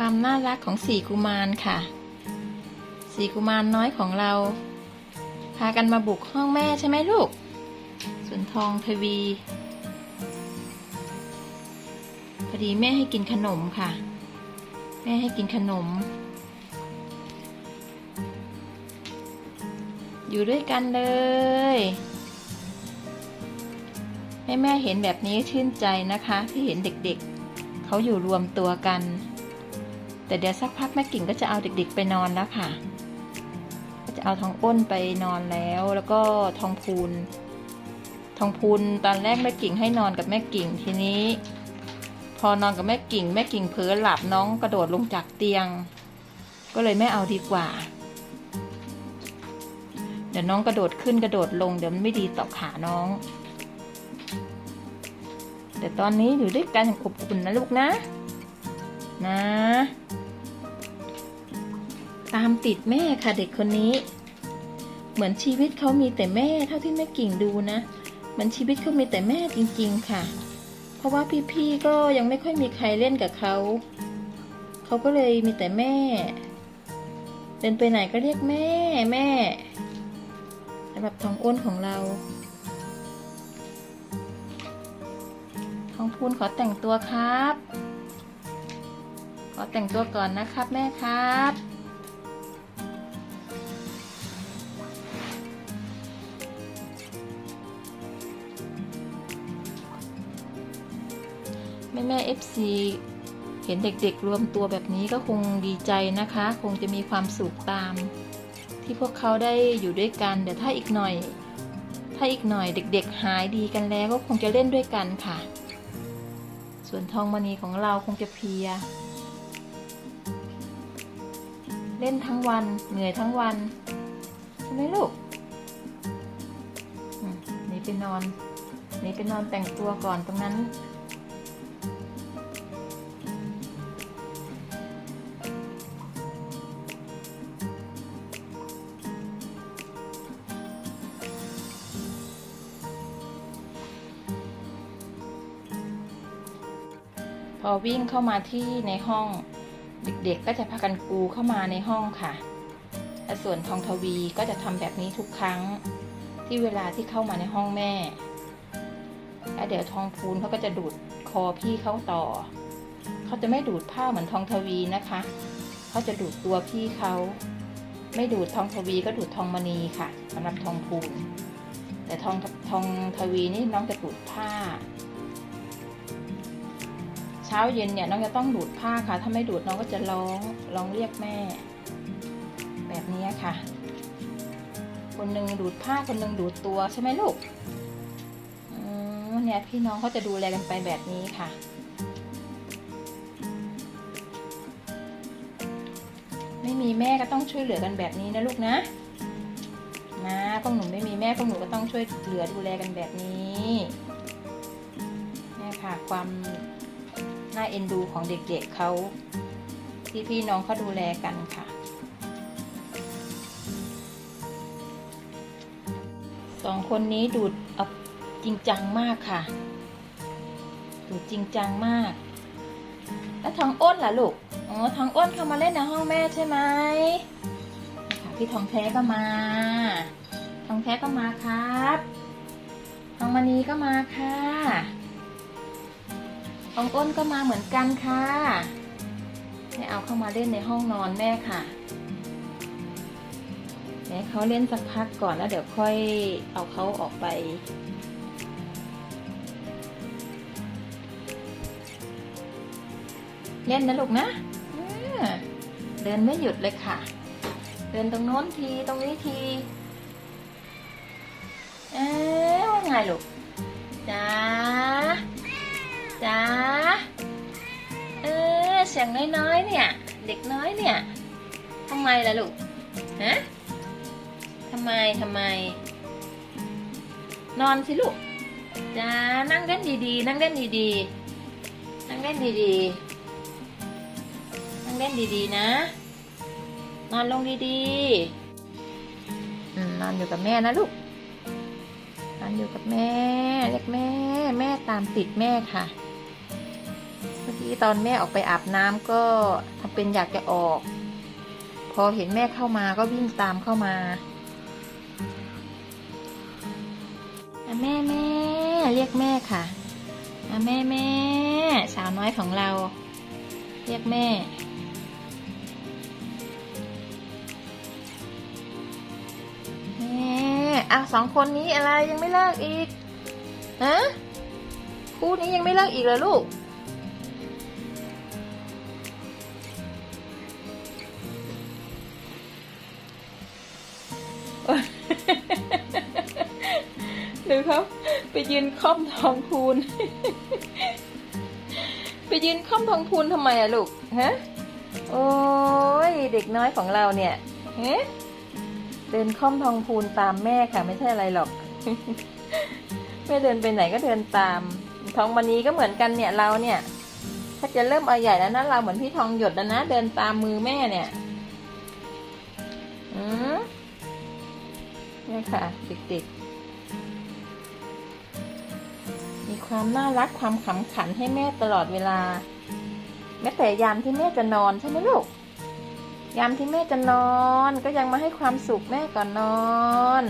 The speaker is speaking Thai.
ความน่ารักของสี่กุมารค่ะสี่กุมารน้อยของเรา พากันมาบุกห้องแม่ใช่ไหมลูกส่วนทองทวีพอดีแม่ให้กินขนมค่ะ แม่ให้กินขนม อยู่ด้วยกันเลยให้แม่เห็นแบบนี้ชื่นใจนะคะ ที่เห็นเด็กๆ เขาอยู่รวมตัวกัน แต่เดี๋ยวสักพักแม่กิ่งก็จะเอาเด็กๆไปนอนแล้วค่ะก็จะเอาทองอ้นไปนอนแล้ว แล้วก็ทองพูน ทองพูนตอนแรกแม่กิ่งให้นอนกับแม่กิ่งทีนี้ พอนอนกับแม่กิ่ง แม่กิ่งเผลอหลับน้องกระโดดลงจากเตียง ก็เลยไม่เอาดีกว่า เดี๋ยวน้องกระโดดขึ้นกระโดดลงเดี๋ยวมันไม่ดีต่อขาน้องแต่ตอนนี้อยู่ด้วยกันอย่างอบอุ่นนะลูกนะ นะ ตามติดแม่ค่ะเด็กคนนี้ เหมือนชีวิตเขามีแต่แม่เท่าที่แม่กิ่งดูนะเหมือนชีวิตเขามีแต่แม่จริง ๆ ค่ะ เพราะว่าพี่ๆก็ยังไม่ค่อยมีใครเล่นกับเขา เขาก็เลยมีแต่แม่ เดินไปไหนก็เรียกแม่แม่สำหรับทองอ้นของเราทองพูนขอแต่งตัวครับ ขอแต่งตัวก่อนนะครับแม่ครับแม่แม่เอฟซีเห็นเด็กๆรวมตัวแบบนี้ก็คงดีใจนะคะ คงจะมีความสุขตาม ที่พวกเขาได้อยู่ด้วยกันเดี๋ยวถ้าอีกหน่อย ถ้าอีกหน่อยเด็ก ๆ หายดีกันแล้วก็คงจะเล่นด้วยกันค่ะ ส่วนทองมณีของเราคงจะเพีย เล่นทั้งวัน เหนื่อยทั้งวัน ใช่ไหมลูกหนี่ไปนอนหนี่ไปนอนแต่งตัวก่อนตรงนั้น พอวิ่งเข้ามาที่ในห้อง เด็กๆก็จะพากันกูเข้ามาในห้องค่ะและส่วนทองทวีก็จะทำแบบนี้ทุกครั้งที่เวลาที่เข้ามาในห้องแม่ แล้วเดี๋ยวทองพูนเขาก็จะดูดคอพี่เขาต่อ เขาจะไม่ดูดผ้าเหมือนทองทวีนะคะ เขาจะดูดตัวพี่เขา ไม่ดูดทองทวีก็ดูดทองมณีค่ะสำหรับทองพูน แต่ทองทองทวีนี่น้องจะดูดผ้า เช้าเย็นเนี่ยน้องจะต้องดูดผ้าค่ะ ถ้าไม่ดูดน้องก็จะร้องร้องเรียกแม่ แบบนี้ค่ะ คนหนึ่งดูดผ้าคนหนึ่งดูดตัวใช่ไหมลูกอืมเนี่ยพี่น้องเขาจะดูแลกันไปแบบนี้ค่ะไม่มีแม่ก็ต้องช่วยเหลือกันแบบนี้นะลูกนะนะพวกหนูไม่มีแม่พวกหนูก็ต้องช่วยเหลือดูแลกันแบบนี้เนี่ยค่ะความ น่าเอ็นดูของเด็กๆเขาที่พี่น้องเขาดูแลกันค่ะสองคนนี้ดูดเอาจริงจังมากค่ะ ดูดจริงจังมาก แล้วทองอ้นล่ะลูกอ๋อทองอ้นเข้ามาเล่นในห้องแม่ใช่ไหมค่ะพี่ทองแท้ก็มาทองแท้ก็มาครับทองมณีก็มาค่ะ องอ้นก็มาเหมือนกันค่ะให้เอาเข้ามาเล่นในห้องนอนแม่ค่ะเดี๋ยวเขาเล่นสักพักก่อนแล้วเดี๋ยวค่อยเอาเขาออกไปเล่นนะลูกนะ เดินไม่หยุดเลยค่ะ เดินตรงโน้นทีตรงนี้ทีเอ๊ะว่าไงลูกจ้า จ้าเออเสียงน้อยๆเนี่ย เด็กน้อยเนี่ยทำไมล่ะลูกฮะทำไมทำไม นอนสิลูกจ้านั่งเล่นดีๆ นั่งเล่นดีๆ นั่งเล่นดีๆ นั่งเล่นดีๆนะ นอนลงดีๆนอนอยู่กับแม่นะลูกนอนอยู่กับแม่เรียกแม่ แม่ตามติดแม่ค่ะ ที่ตอนแม่ออกไปอาบน้ำก็ทำเป็นอยากจะออก พอเห็นแม่เข้ามาก็วิ่งตามเข้ามาแม่แม่เรียกแม่ค่ะแม่แม่สาวน้อยของเรา เรียกแม่แม่อะสองคนนี้อะไรยังไม่เลิกอีกฮะคู่นี้ยังไม่เลิกอีกเหรอลูก ดูครับไปยืนค่อมทองพูน ไปยืนค่อมทองพูนทำไมอะลูกฮะโอ้ยเด็กน้อยของเราเนี่ยเฮ้เดินค่อมทองพูนตามแม่ค่ะ ไม่ใช่อะไรหรอกแม่เดินไปไหนก็เดินตาม ทองมณีก็เหมือนกันเนี่ยเราเนี่ย ถ้าจะเริ่มเอาใหญ่แล้วนะเราเหมือนพี่ทองหยดแล้วนะเดินตามมือแม่เนี่ย อืม เนี่ยค่ะเด็กๆ มีความน่ารักความขำขันให้แม่ตลอดเวลา แม้แต่ยามที่แม่จะนอนใช่ไหมลูก ยามที่แม่จะนอนก็ยังมาให้ความสุขแม่ก่อนนอน